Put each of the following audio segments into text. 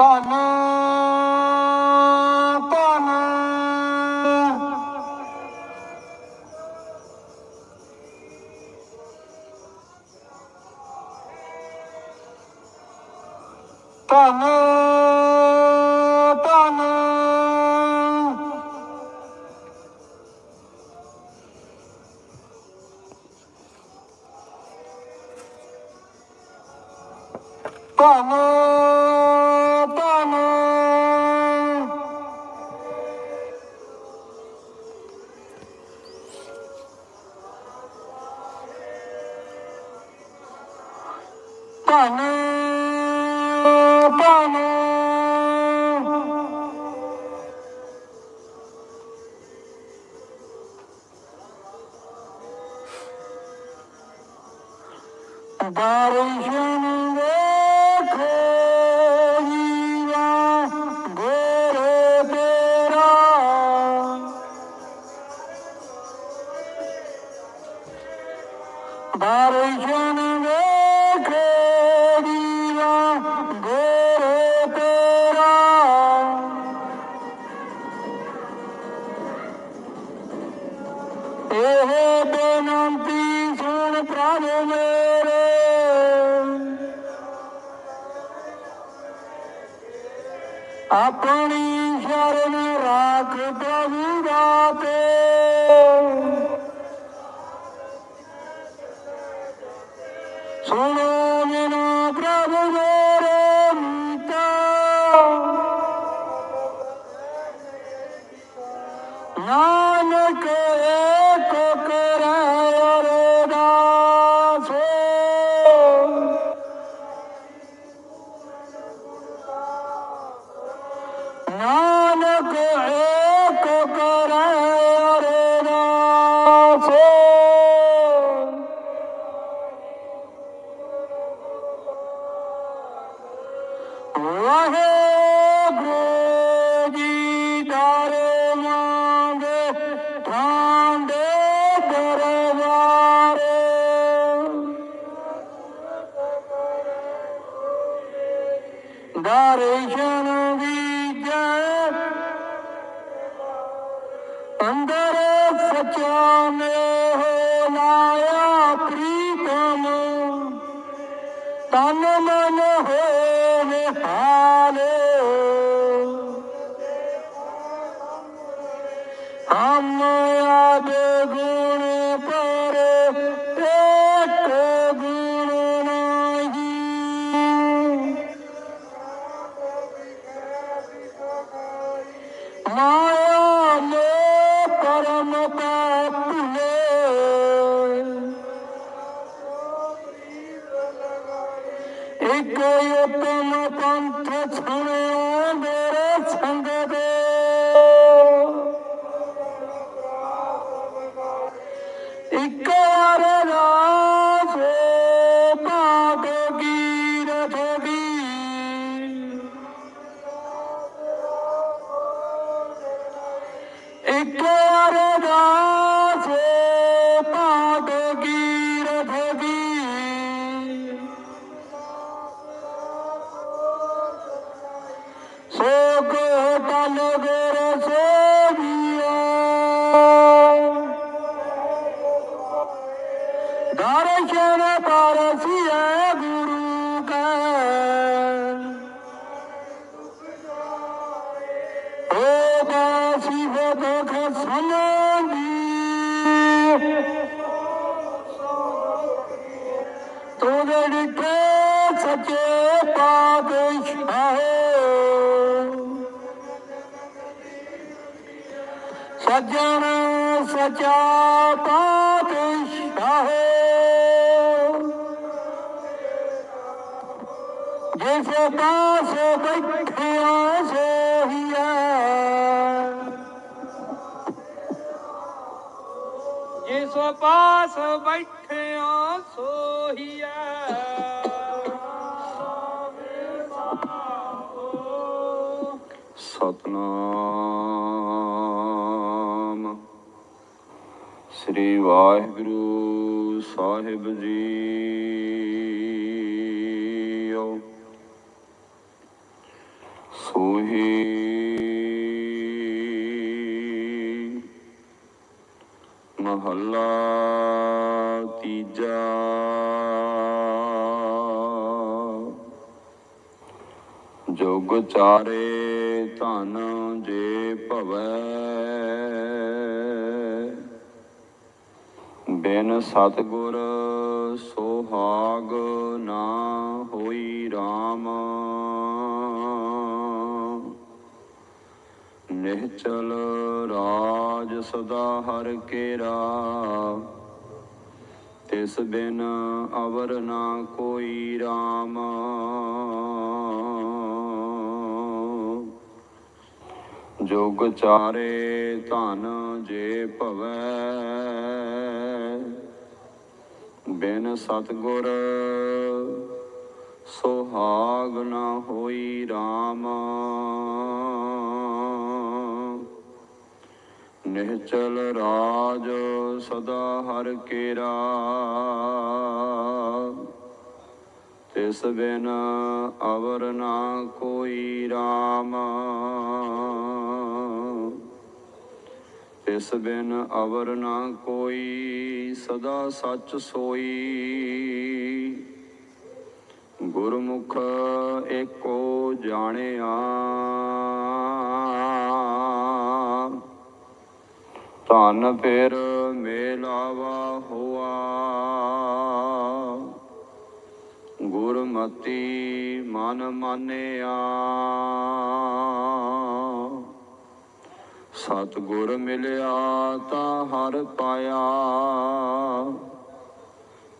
Tana, Tana. Tana, Tana. Tana. तन मन हो ਸੱਚੇ ਪਾਤਸ਼ਾਹੋ ਸੱਜਣ ਸਚਾ ਪਾਤਸ਼ਾਹੋ ਜਿਸ ਪਾਸ ਬੈਠਿਆ ਸੋਹੀਆ ਜਿਸ ਪਾਸ ਬੈਠਿਆ ਸੋਹੀਆ ਸਤਨਾਮ। ਸ੍ਰੀ ਵਾਹਿਗੁਰੂ ਸਾਹਿਬ ਜੀ ਸੋਹੀ ਮਹੱਲਾ ਤੀਜਾ। ਜੋਗ ਚਾਰੇ ਧਨ ਜੇ ਭਵੈ। ਬਿਨ ਸਤਗੁਰ ਸੁਹਾਗ ਨਾ ਹੋਈ RAM ਨਿਹਚਲ ਰਾਜ ਸਦਾ ਹਰ ਕੇਰਾ। ਤਿਸ ਬਿਨ ਅਵਰ ਨਾ ਕੋਈ RAM ਜੁਗ ਚਾਰੇ ਧਨ ਜੇ ਭਵੈ। ਬਿਨ ਸਤਗੁਰ ਸੁਹਾਗ ਨਾ ਹੋਈ RAM ਨਿਹਚਲ ਰਾਜ ਸਦਾ ਹਰ ਕੇਰਾ। ਤਿਸ ਬਿਨ ਅਵਰ ਨਾ ਕੋਈ RAM ਤਿਸ ਬਿਨ ਅਵਰ ਨਾ ਕੋਈ ਸਦਾ ਸੱਚ ਸੋਈ। ਗੁਰਮੁਖ ਏਕੋ ਜਾਣਿਆ। ਧਨ ਫਿਰ ਮੇਲਾਵਾ ਹੋਆ। ਗੁਰਮਤੀ ਮਨ ਮਾਨਿਆ। ਸਤਿਗੁਰ ਮਿਲਿਆ ਤਾਂ ਹਰ ਪਾਇਆ।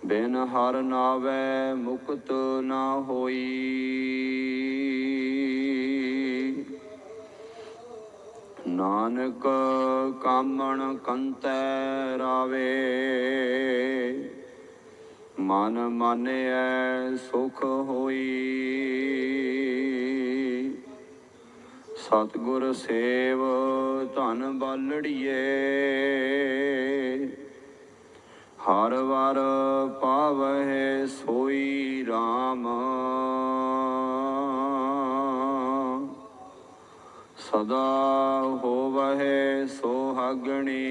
ਬਿਨ ਹਰ ਨਾਵੇ ਮੁਕਤ ਨਾ ਹੋਈ। ਨਾਨਕ ਕਾਮਣ ਕੰਤੈ ਰਾਵੇ। ਮਨ ਮਾਨਿਐ ਸੁਖ ਹੋਈ। ਸਤਿਗੁਰ ਸੇਵ ਧਨ ਬਾਲੜੀਏ। ਹਰ ਵਾਰ ਪਾਵਹਿ ਸੋਈ RAM ਸਦਾ ਹੋਵਹਿ ਸੋਹਾਗਣੀ।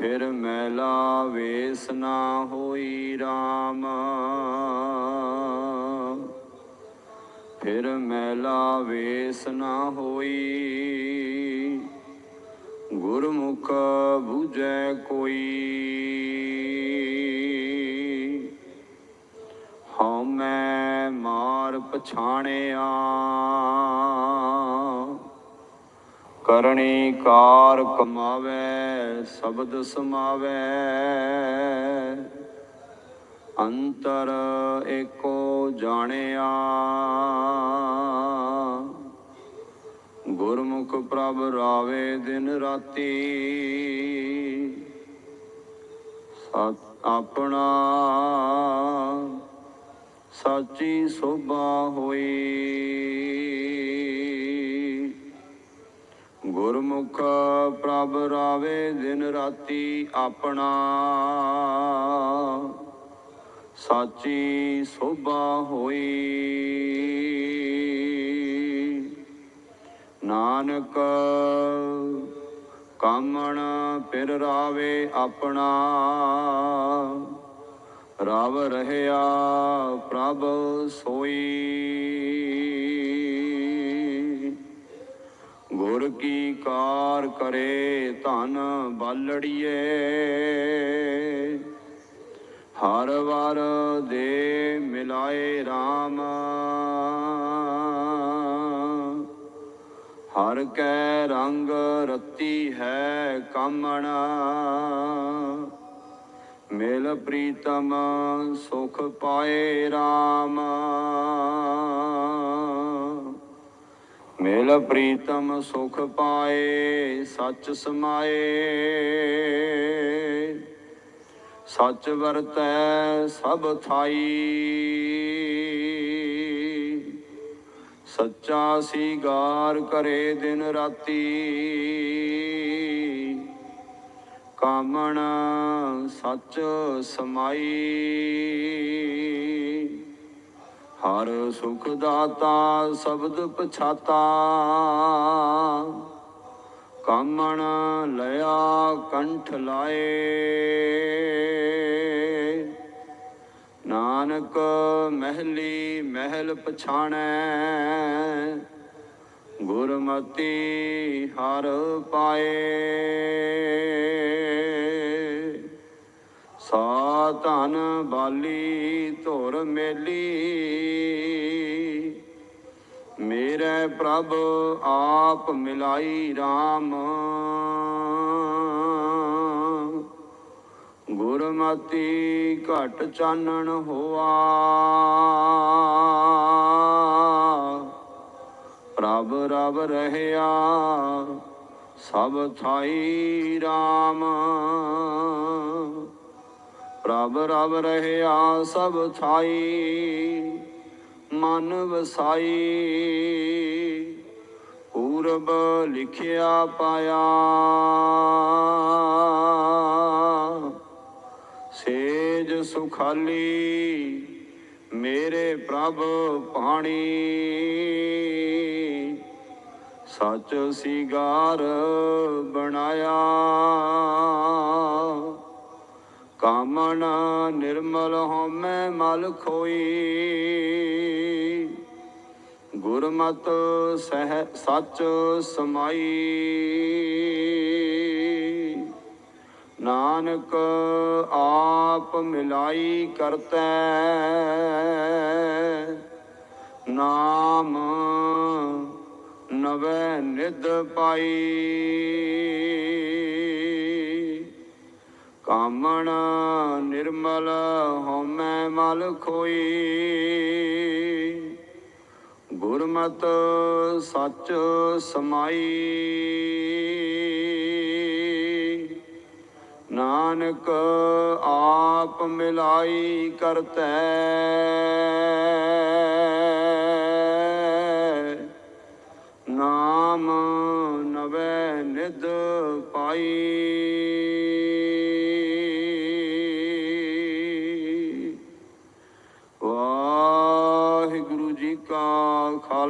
ਫਿਰ ਮੈਲਾ ਵੇਸ ਨਾ ਹੋਈ RAM ਫਿਰ ਮੈਲਾ ਵੇਸ ਨਾ ਹੋਈ। ਗੁਰਮੁਖ ਬੂਝੈ ਕੋਈ। ਹਉ ਮੈਂ ਮਾਰ ਪਛਾਣਿਆ। ਕਰਣੀ ਕਾਰ ਕਮਾਵੇ, ਸ਼ਬਦ ਸਮਾਵੇ। ਅੰਤਰ ਏਕੋ ਜਾਣਿਆ। ਗੁਰਮੁਖ ਪ੍ਰਭ ਰਾਵੇ ਦਿਨ ਰਾਤੀ। ਸਤ ਆਪਣਾ ਸਾਚੀ ਸੋਭਾ ਹੋਈ। ਗੁਰਮੁਖ ਪ੍ਰਭ ਰਾਵੇ ਦਿਨ ਰਾਤੀ ਆਪਣਾ। ਸਾਚੀ ਸੋਭਾ ਹੋਈ। ਨਾਨਕ ਕਾਮਣ ਫਿਰ ਰਾਵੇ ਆਪਣਾ। ਰਵ ਰਹਿਆ ਪ੍ਰਭ ਸੋਈ। ਗੁਰ ਕੀ ਕਾਰ ਕਰੇ ਧਨ ਬਾਲੜੀਏ। ਹਰ ਵਾਰ ਦੇ ਮਿਲਾਏ RAM ਹਰ ਕੈ ਰੰਗ ਰਤੀ ਹੈ ਕਾਮਣਾ। ਮਿਲ ਪ੍ਰੀਤਮ ਸੁਖ ਪਾਏ RAM ਮਿਲ ਪ੍ਰੀਤਮ ਸੁਖ ਪਾਏ, ਸੱਚ ਸਮਾਏ। ਸੱਚ ਵਰਤੈ ਸਭ ਥਾਈ। ਸੱਚਾ ਸੀਗਾਰ ਕਰੇ ਦਿਨ ਰਾਤੀ। ਕਾਮਣ ਸੱਚ ਸਮਾਈ। ਹਰ ਸੁਖ ਦਾਤਾ ਸ਼ਬਦ ਪਛਾਤਾ। ਕਾਮਣ ਲਿਆ ਕੰਠ ਲਾਏ। ਨਾਨਕ ਮਹਿਲੀ ਮਹਿਲ ਪਛਾਣੈ। ਗੁਰਮਤੀ ਹਰ ਪਾਏ। ਸਾ ਧਨ ਬਾਲੀ ਧੁਰ ਮੇਲੀ। ਮੇਰੇ ਪ੍ਰਭ ਆਪ ਮਿਲਾਈ RAM ਗੁਰਮਤੀ ਘਟ ਚਾਨਣ ਹੋਆ। ਪ੍ਰਭ ਰਬ ਰਹਿਆ, ਸਭ ਥਾਈ RAM ਪ੍ਰਭ ਰਬ ਰਹਿਆ ਸਭ ਥਾਈ, ਮਨ ਵਸਾਈ। ਪੂਰਬ ਲਿਖਿਆ ਪਾਇਆ। ਸੇਜ ਸੁਖਾਲੀ, ਮੇਰੇ ਪ੍ਰਭ ਪਾਣੀ। ਸੱਚ ਸਿਗਾਰ ਬਣਾਇਆ। ਕਾਮਣ ਨਿਰਮਲ ਹਉਮੈ ਮਲ ਖੋਈ। ਗੁਰਮਤ ਸਹਿ ਸੱਚ ਸਮਾਈ। ਨਾਨਕ ਆਪ ਮਿਲਾਈ ਕਰਤੈ। ਨਾਮ ਨਵੈ ਨਿਧ ਪਾਈ। ਕਾਮਣ ਨਿਰਮਲ ਹਉਮੈ ਮਲ ਖੋਈ। ਗੁਰਮਤ ਸੱਚ ਸਮਾਈ। ਨਾਨਕ ਆਪ ਮਿਲਾਈ ਕਰਤੈ। ਨਾਮ ਨਵੈ ਨਿਧ ਪਾਈ।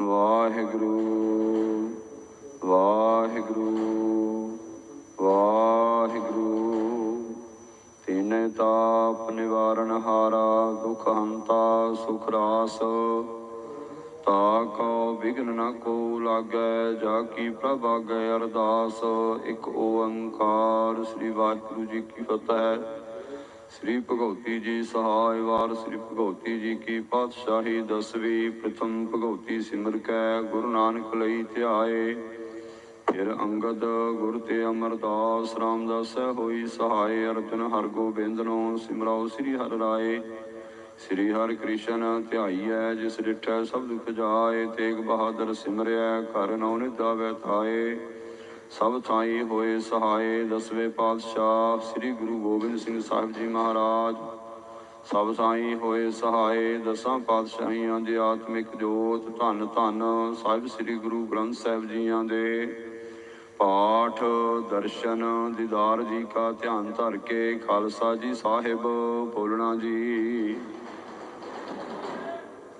ਵਾਹਿਗੁਰੂ ਵਾਹਿਗੁਰੂ ਵਾਹਿਗੁਰੂ। ਤਿਨ ਤਾਪ ਨਿਵਾਰਨ ਹਾਰਾ, ਦੁਖ ਹੰਤਾ ਸੁਖ ਰਾਸ। ਤਾ ਕੋ ਵਿਗਨ ਨ ਕੋ ਲਾਗੈ, ਜਾ ਕੀ ਪ੍ਰਭ ਆਗੈ ਅਰਦਾਸ। ਇੱਕ ਓੰਕਾਰ ਸ੍ਰੀ ਵਾਹਿਗੁਰੂ ਜੀ ਕੀ ਫਤਿਹ। ਸ੍ਰੀ ਭਗਉਤੀ ਜੀ ਸਹਾਇ ਵਾਰ ਸ੍ਰੀ ਭਗਉਤੀ ਜੀ ਕੀ ਪਾਤਸ਼ਾਹੀ, ਦਸਵੀਂ ਪ੍ਰਥਮ ਭਗਉਤੀ ਸਿਮਰ ਕੈ, ਗੁਰੂ ਨਾਨਕ ਲਈ ਧਿਆਏ। ਫਿਰ ਅੰਗਦ ਗੁਰ ਤੇ ਅਮਰਦਾਸ ਰਾਮਦਾਸ ਹੋਈ ਸਹਾਇ ਅਰਜਨ ਹਰ ਨੂੰ ਸਿਮਰਾਓ ਸ੍ਰੀ ਹਰਿ ਰਾਏ। ਸ੍ਰੀ ਹਰਿ ਕ੍ਰਿਸ਼ਨ ਧਿਆਈਐ, ਜਿਸ ਡਿਠੈ ਸਭ ਦੁਖ ਜਾਏ, ਤੇਗ ਬਹਾਦਰ ਸਿਮਰਿਐ ਕਰ ਨਉ ਨਿਦਾ ਵੈਥਾਏ ਸਭ ਥਾਈ ਹੋਏ ਸਹਾਏ, ਦਸਵੇਂ ਪਾਤਸ਼ਾਹ ਸ੍ਰੀ ਗੁਰੂ ਗੋਬਿੰਦ ਸਿੰਘ ਸਾਹਿਬ ਜੀ ਮਹਾਰਾਜ। ਸਭ ਥਾਈ ਹੋਏ ਸਹਾਏ, ਦਸਾਂ ਪਾਤਸ਼ਾਹੀਆਂ ਦੇ ਆਤਮਿਕ ਜੋਤ, ਧੰਨ ਧੰਨ ਸਾਹਿਬ ਸ੍ਰੀ ਗੁਰੂ ਗ੍ਰੰਥ ਸਾਹਿਬ ਜੀਆਂ ਦੇ। ਪਾਠ, ਦਰਸ਼ਨ, ਦੀਦਾਰ ਜੀ ਕਾ ਧਿਆਨ ਧਰ ਕੇ, ਖਾਲਸਾ ਜੀ ਸਾਹਿਬ ਬੋਲਣਾ ਜੀ।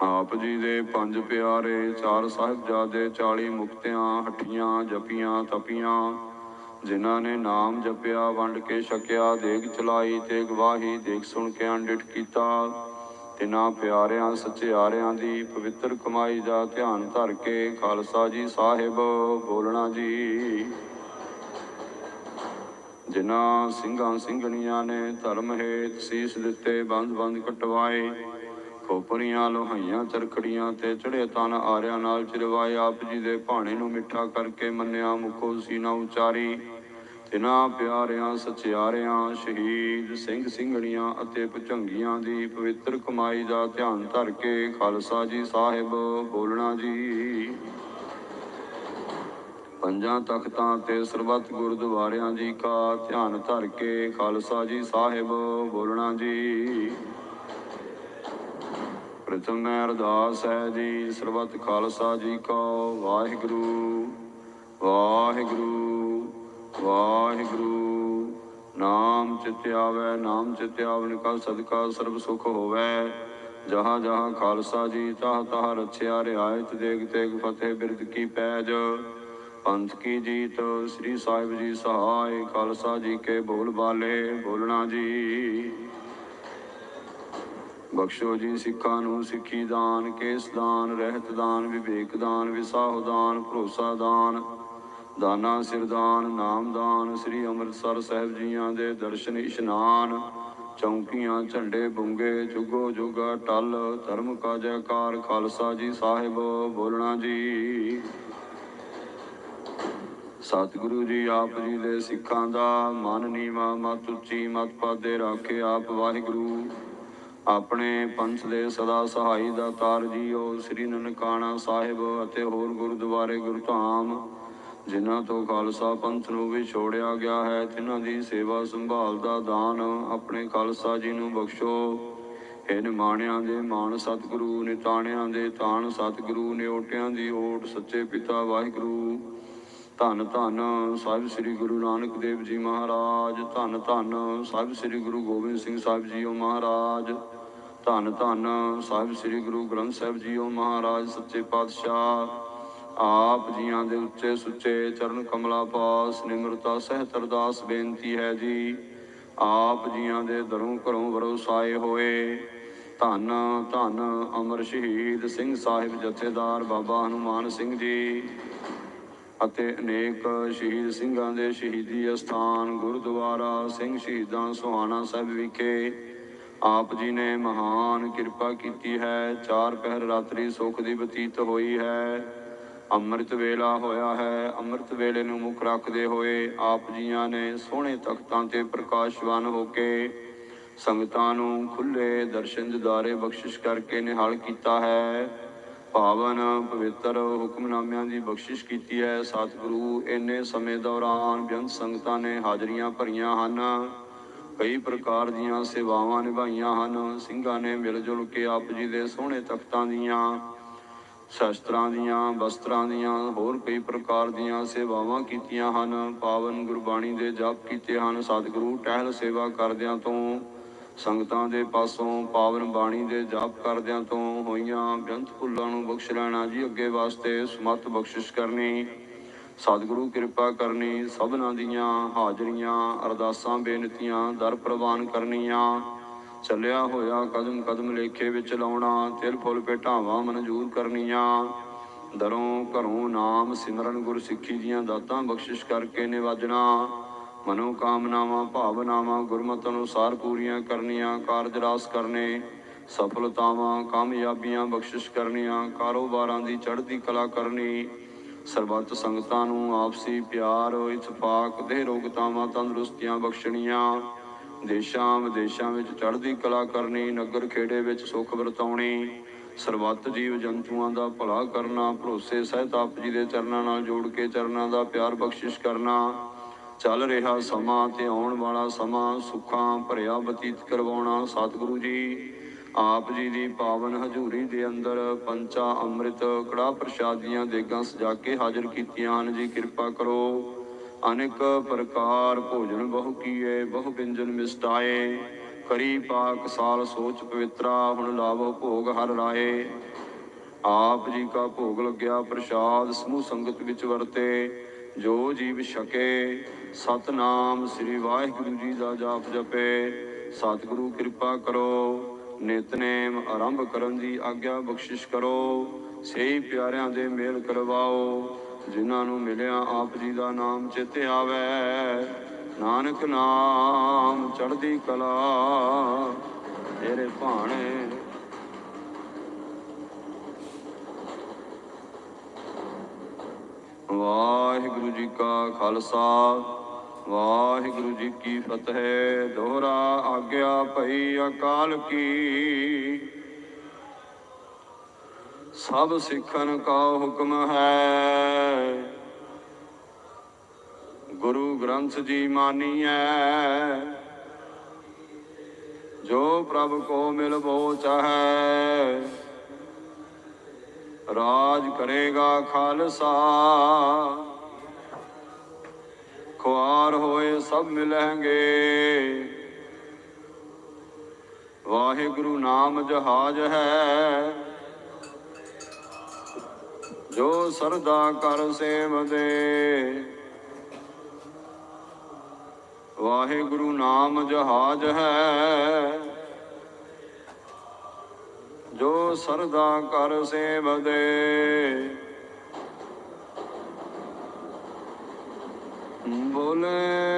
ਆਪ ਜੀ ਦੇ ਪੰਜ ਪਿਆਰੇ ਚਾਰ ਸਾਹਿਬਜ਼ਾਦੇ 40 ਮੁਕਤਿਆਂ ਹੱਟੀਆਂ ਜਪੀਆਂ, ਤਪੀਆਂ, ਜਿਨ੍ਹਾਂ ਨੇ ਨਾਮ ਜਪਿਆ, ਵੰਡ ਕੇ ਛਕਿਆ, ਦੇਗ ਚਲਾਈ ਤੇ ਗਵਾਹੀ ਦੇਖ ਸੁਣ ਕੇ ਅੰਡਿਟ ਕੀਤਾ। ਤਿਨਾਂ ਪਿਆਰਿਆਂ, ਸੱਚਿਆਰਿਆਂ ਦੀ ਪਵਿੱਤਰ ਕਮਾਈ ਦਾ ਧਿਆਨ ਧਰ ਕੇ ਖਾਲਸਾ ਜੀ ਸਾਹਿਬ, ਬੋਲਣਾ ਜੀ। ਜਿਨ੍ਹਾਂ ਸਿੰਘਾਂ ਸਿੰਘਣੀਆਂ ਨੇ ਧਰਮ ਹੇਤ ਸੀਸ ਦਿੱਤੇ ਬੰਦ ਬੰਦ ਕਟਵਾਏ ਖੋਪਰੀਆਂ ਲੋਹਾਈਆਂ ਚਰਖੜੀਆਂ ਤੇ ਚੜੇ ਤਨ ਆਰਿਆਂ ਨਾਲ ਚਿਰਵਾਏ ਆਪ ਜੀ ਦੇ ਭਾਣੇ ਨੂੰ ਮਿੱਠਾ ਕਰਕੇ ਮੰਨਿਆ ਮੁਖੋ ਸੀਨਾ ਉਚਾਰੀ। ਤਿਨਾਂ ਪਿਆਰਿਆਂ, ਸਚਿਆਰਿਆਂ, ਸ਼ਹੀਦ ਸਿੰਘ ਸਿੰਘਣੀਆਂ ਅਤੇ ਭੁਜੰਗੀਆਂ ਦੀ ਪਵਿੱਤਰ ਕਮਾਈ ਦਾ ਧਿਆਨ ਧਰ ਕੇ ਖਾਲਸਾ ਜੀ ਸਾਹਿਬ ਬੋਲਣਾ ਜੀ। ਪੰਜਾਂ ਤਖਤਾਂ ਤੇ ਸਰਬੱਤ ਗੁਰਦੁਆਰਿਆਂ ਜੀ ਕਾ ਧਿਆਨ ਧਰ ਕੇ ਖਾਲਸਾ ਜੀ ਸਾਹਿਬ ਬੋਲਣਾ ਜੀ। ਪ੍ਰਥਮ ਮੈਂ ਅਰਦਾਸ ਹੈ ਜੀ, ਸਰਬੱਤ ਖਾਲਸਾ ਜੀ ਕਾ ਵਾਹਿਗੁਰੂ ਵਾਹਿਗੁਰੂ ਵਾਹਿਗੁਰੂ। ਨਾਮ ਚਿਤ ਆਵੈ ਨਾਮ ਚਿਤ ਆਵਨ ਕਾ ਸਦਕਾ, ਸਰਬ ਸੁਖ ਹੋਵੈ। ਜਹਾਂ ਜਹਾਂ ਖਾਲਸਾ ਜੀ ਤਹ ਤਹ ਰਛਿਆ ਰਿਆਇਤ ਦੇਗ ਤੇਗ ਫਤਿਹ ਬਿਰਦ ਕੀ ਪੈਜ। ਪੰਥ ਕੀ ਜੀਤ, ਸ੍ਰੀ ਸਾਹਿਬ ਜੀ ਸਹਾਇ, ਖਾਲਸਾ ਜੀ ਕੇ ਬੋਲ ਬਾਲੇ, ਬੋਲਣਾ ਜੀ। ਬਖਸ਼ੋ ਜੀ ਸਿੱਖਾਂ ਨੂੰ, ਸਿੱਖੀ ਦਾਨ, ਕੇਸ ਦਾਨ, ਰਹਿਤ ਦਾਨ, ਵਿਵੇਕ ਦਾਨ, ਵਿਸਾਹ ਦਾਨ, ਭਰੋਸਾ ਦਾਨ, ਦਾਨਾ ਸਿਰਦਾਨ ਨਾਮਦਾਨ ਸ੍ਰੀ ਅੰਮ੍ਰਿਤਸਰ ਸਾਹਿਬ ਜੀਆਂ ਦੇ ਦਰਸ਼ਨ, ਇਸ਼ਨਾਨ, ਚੌਂਕੀਆਂ, ਝੰਡੇ, ਬੁੰਗੇ, ਜੁਗੋ, ਜੁਗਾ, ਟਲ, ਧਰਮ ਕਾ ਜੈਕਾਰ, ਖਾਲਸਾ ਜੀ ਸਾਹਿਬ, ਬੋਲਣਾ ਜੀ। ਸਤਿਗੁਰੂ ਜੀ, ਆਪ ਜੀ ਦੇ ਸਿੱਖਾਂ ਦਾ ਮਨ ਨੀਵਾ, ਮਤ ਉੱਚੀ, ਮਤ ਪਾਦੇ, ਰੱਖੇ ਆਪ ਵਾਹਿਗੁਰੂ। ਆਪਣੇ ਪੰਥ ਦੇ ਸਦਾ ਸਹਾਈ ਦਾ ਤਾਰ ਜੀਓ, ਸ੍ਰੀ ਨਨਕਾਣਾ ਸਾਹਿਬ ਅਤੇ ਹੋਰ ਗੁਰਦੁਆਰੇ ਗੁਰਧਾਮ, ਜਿਨ੍ਹਾਂ ਤੋਂ ਖਾਲਸਾ ਪੰਥ ਨੂੰ ਵੀ ਛੋੜਿਆ ਗਿਆ ਹੈ ਤਿਨਾਂ ਦੀ ਸੇਵਾ ਸੰਭਾਲ ਦਾ ਦਾਨ ਆਪਣੇ ਖਾਲਸਾ ਜੀ ਨੂੰ ਬਖਸ਼ੋ। ਇਹ ਨਿਮਾਣਿਆਂ ਦੇ ਮਾਣ ਸਤਿਗੁਰੂ, ਨਿਤਾਣਿਆਂ ਦੇ ਤਾਣ ਸਤਿਗੁਰੂ, ਨਿਓਟਿਆਂ ਦੀ ਓਟ ਸੱਚੇ ਪਿਤਾ ਵਾਹਿਗੁਰੂ। ਧੰਨ ਧੰਨ ਸਾਹਿਬ ਸ੍ਰੀ ਗੁਰੂ ਨਾਨਕ ਦੇਵ ਜੀ ਮਹਾਰਾਜ, ਧੰਨ ਧੰਨ ਸਾਹਿਬ ਸ੍ਰੀ ਗੁਰੂ ਗੋਬਿੰਦ ਸਿੰਘ ਸਾਹਿਬ ਜੀਓ ਮਹਾਰਾਜ। ਧੰਨ ਧੰਨ ਸਾਹਿਬ ਸ੍ਰੀ ਗੁਰੂ ਗ੍ਰੰਥ ਸਾਹਿਬ ਜੀਓ ਮਹਾਰਾਜ ਸੱਚੇ ਪਾਤਸ਼ਾਹ। ਆਪ ਜੀਆਂ ਦੇ ਉੱਚੇ ਸੁੱਚੇ ਚਰਨ ਕਮਲਾ ਪਾਸ ਨਿਮਰਤਾ ਸਹਿਤ ਅਰਦਾਸ ਬੇਨਤੀ ਹੈ ਜੀ। ਆਪ ਜੀਆਂ ਦੇ ਦਰੋਂ ਘਰੋਂ ਵਰੋਸਾਏ ਹੋਏ। ਧੰਨ ਧੰਨ ਅਮਰ ਸ਼ਹੀਦ ਸਿੰਘ ਸਾਹਿਬ ਜਥੇਦਾਰ ਬਾਬਾ ਹਨੂਮਾਨ ਸਿੰਘ ਜੀ ਅਤੇ ਅਨੇਕ ਸ਼ਹੀਦ ਸਿੰਘਾਂ ਦੇ ਸ਼ਹੀਦੀ ਅਸਥਾਨ ਗੁਰਦੁਆਰਾ ਸਿੰਘ ਸ਼ਹੀਦਾਂ ਸੁਹਾਣਾ ਸਾਹਿਬ ਵਿਖੇ ਆਪ ਜੀ ਨੇ ਮਹਾਨ ਕਿਰਪਾ ਕੀਤੀ ਹੈ। ਚਾਰ ਪਹਿਰ ਰਾਤਰੀ ਸੁਖ ਦੀ ਬਤੀਤ ਹੋਈ ਹੈ। ਅੰਮ੍ਰਿਤ ਵੇਲਾ ਹੋਇਆ ਹੈ। ਅੰਮ੍ਰਿਤ ਵੇਲੇ ਨੂੰ ਮੁੱਖ ਰੱਖਦੇ ਹੋਏ ਆਪ ਜੀਆਂ ਨੇ ਸੋਹਣੇ ਤਖਤਾਂ ਤੇ ਪ੍ਰਕਾਸ਼ਵਾਨ ਹੋ ਕੇ ਸੰਗਤਾਂ ਨੂੰ ਖੁੱਲੇ ਦਰਸ਼ਨ ਦਿਦਾਰੇ ਬਖਸ਼ਿਸ਼ ਕਰਕੇ ਨਿਹਾਲ ਕੀਤਾ ਹੈ। ਪਾਵਨ ਪਵਿੱਤਰ ਹੁਕਮਨਾਮਿਆਂ ਦੀ ਬਖਸ਼ਿਸ਼ ਕੀਤੀ ਹੈ। ਸਤਿਗੁਰੂ ਇੰਨੇ ਸਮੇਂ ਦੌਰਾਨ ਬੇਅੰਤ ਸੰਗਤਾਂ ਨੇ ਹਾਜ਼ਰੀਆਂ ਭਰੀਆਂ ਹਨ। ਕਈ ਪ੍ਰਕਾਰ ਦੀਆਂ ਸੇਵਾਵਾਂ ਨਿਭਾਈਆਂ ਹਨ। ਸਿੰਘਾਂ ਨੇ ਮਿਲ ਜੁਲ ਕੇ ਆਪ ਜੀ ਦੇ ਸੋਹਣੇ ਤਖਤਾਂ ਦੀਆਂ, ਸ਼ਸਤਰਾਂ ਦੀਆਂ, ਵਸਤਰਾਂ ਦੀਆਂ, ਹੋਰ ਕਈ ਪ੍ਰਕਾਰ ਦੀਆਂ ਸੇਵਾਵਾਂ ਕੀਤੀਆਂ ਹਨ। ਪਾਵਨ ਗੁਰਬਾਣੀ ਦੇ ਜਪ ਕੀਤੇ ਹਨ। ਸਤਿਗੁਰੂ ਟਹਿਲ ਸੇਵਾ ਕਰਦਿਆਂ ਤੋਂ, ਸੰਗਤਾਂ ਦੇ ਪਾਸੋਂ, ਪਾਵਨ ਬਾਣੀ ਦੇ ਜਾਪ ਕਰਦਿਆਂ ਤੋਂ ਹੋਈਆਂ ਬੇਅੰਤ ਭੁੱਲਾਂ ਨੂੰ ਬਖਸ਼ ਲੈਣਾ ਜੀ ਅੱਗੇ ਵਾਸਤੇ ਸਮਤ ਬਖਸ਼ਿਸ਼ ਕਰਨੀ। ਸਤਿਗੁਰੂ ਕਿਰਪਾ ਕਰਨੀ ਸਭਨਾਂ ਦੀਆਂ ਹਾਜ਼ਰੀਆਂ, ਅਰਦਾਸਾਂ, ਬੇਨਤੀਆਂ, ਦਰ ਪ੍ਰਵਾਨ ਕਰਨੀਆਂ। ਚੱਲਿਆ ਹੋਇਆ ਕਦਮ ਕਦਮ ਲੇਖੇ ਵਿੱਚ ਲਾਉਣਾ, ਤਿਲ ਫੁੱਲ ਭੇਟਾਵਾਂ ਮਨਜ਼ੂਰ ਕਰਨੀਆਂ। ਦਰੋਂ ਘਰੋਂ ਨਾਮ ਸਿਮਰਨ ਗੁਰ ਸਿੱਖੀ ਦੀਆਂ ਦਾਤਾਂ ਬਖਸ਼ਿਸ਼ ਕਰਕੇ ਨਿਵਾਜਣਾ। ਮਨੋ ਕਾਮਨਾਵਾਂ ਭਾਵਨਾਵਾਂ, ਗੁਰਮਤਿ ਅਨੁਸਾਰ ਪੂਰੀਆਂ ਕਰਨੀਆਂ, ਕਾਰਜ ਰਾਸ ਕਰਨੇ। ਸਫਲਤਾਵਾਂ, ਕਾਮਯਾਬੀਆਂ ਬਖਸ਼ਿਸ਼ ਕਰਨੀਆਂ, ਕਾਰੋਬਾਰਾਂ ਦੀ ਚੜ੍ਹਦੀ ਕਲਾ ਕਰਨੀ। ਸਰਬੱਤ ਸੰਗਤਾਂ ਨੂੰ ਆਪਸੀ ਪਿਆਰ, ਇਤਫਾਕ ਦੇ ਰੋਗਤਾਵਾਂ ਤੰਦਰੁਸਤੀਆਂ ਬਖਸ਼ਣੀਆਂ। ਦੇਸ਼ਾਂ ਵਿਦੇਸ਼ਾਂ ਵਿੱਚ ਚੜ੍ਹਦੀ ਕਲਾ ਕਰਨੀ, ਨਗਰ ਖੇੜੇ ਵਿੱਚ ਸੁਖ ਵਰਤਾਉਣੀ, ਸਰਬੱਤ ਜੀਵ ਜੰਤੂਆਂ ਦਾ ਭਲਾ ਕਰਨਾ, ਭਰੋਸੇ ਸਹਿਤ ਆਪ ਜੀ ਦੇ ਚਰਨਾਂ ਨਾਲ ਜੋੜ ਕੇ ਚਰਨਾਂ ਦਾ ਪਿਆਰ ਬਖਸ਼ਿਸ਼ ਕਰਨਾ। ਚੱਲ ਰਿਹਾ ਸਮਾਂ ਤੇ ਆਉਣ ਵਾਲਾ ਸਮਾਂ ਸੁੱਖਾਂ ਭਰਿਆ ਬਤੀਤ ਕਰਵਾਉਣਾ। ਸਤਿਗੁਰੂ ਜੀ ਆਪ ਜੀ ਦੀ ਪਾਵਨ ਹਜ਼ੂਰੀ ਦੇ ਅੰਦਰ ਪੰਚਾ ਅੰਮ੍ਰਿਤ ਕੜਾ ਪ੍ਰਸ਼ਾਦੀਆਂ ਦੇਗਾਂ ਸਜਾ ਕੇ ਹਾਜ਼ਰ ਕੀਤੀਆਂ ਹਨ। ਜੀ ਕਿਰਪਾ ਕਰੋ। ਅਨੇਕ ਪ੍ਰਕਾਰ ਭੋਜਨ ਬਹੁ ਕੀਏ, ਬਹੁ ਵਿੰਜਨ ਮਿਸਟਾਏ। ਕਰੀ ਪਾਕ ਸਾਲ ਸੋਚ ਪਵਿੱਤਰਾ, ਹੁਣ ਲਾਵੋ ਭੋਗ ਹਰ ਰਾਏ। ਆਪ ਜੀ ਕਾ ਭੋਗ ਲੱਗਿਆ ਪ੍ਰਸ਼ਾਦ, ਸਮੂਹ ਸੰਗਤ ਵਿੱਚ ਵਰਤੇ, ਜੋ ਜੀਵ ਛਕੇ। ਸਤਨਾਮ ਸ੍ਰੀ ਵਾਹਿਗੁਰੂ ਜੀ ਦਾ ਜਾਪ ਜਪੇ। ਸਤਿਗੁਰੂ ਕਿਰਪਾ ਕਰੋ। ਨਿਤਨੇਮ ਆਰੰਭ ਕਰਨ ਦੀ ਆਗਿਆ ਬਖਸ਼ਿਸ਼ ਕਰੋ। ਸਹੀ ਪਿਆਰਿਆਂ ਦੇ ਮੇਲ ਕਰਵਾਓ। ਜਿਨ੍ਹਾਂ ਨੂੰ ਮਿਲਿਆ ਆਪ ਜੀ ਦਾ ਨਾਮ ਚਿੱਤੇ ਆਵੇ। ਨਾਨਕ ਨਾਮ ਚੜ੍ਹਦੀ ਕਲਾ, ਤੇਰੇ ਭਾਣੇ। ਵਾਹਿਗੁਰੂ ਜੀ ਕਾ ਖਾਲਸਾ। ਵਾਹਿਗੁਰੂ ਜੀ ਕੀ ਫਤਿਹ, ਦੋਹਰਾ ਆਗਿਆ ਭਈ ਅਕਾਲ ਕੀ। ਸਭ ਸਿੱਖਣ ਕਾ ਹੁਕਮ ਹੈ। ਗੁਰੂ ਗ੍ਰੰਥ ਜੀ ਮਾਨੀਐ, ਜੋ ਪ੍ਰਭ ਕੋ ਮਿਲਬੋ ਚਾਹੈ। ਰਾਜ ਕਰੇਗਾ ਖਾਲਸਾ। ਖੁਆਰ ਹੋਏ ਸਭ ਮਿਲਣਗੇ। ਵਾਹਿਗੁਰੂ ਨਾਮ ਜਹਾਜ ਹੈ। ਜੋ ਸਰਦਾ ਕਰ ਸੇਵਦੇ ਵਾਹਿਗੁਰੂ ਨਾਮ ਜਹਾਜ ਹੈ। ਜੋ ਸਰਦਾ ਕਰ ਸੇਵਦੇ ਬੋਲੇ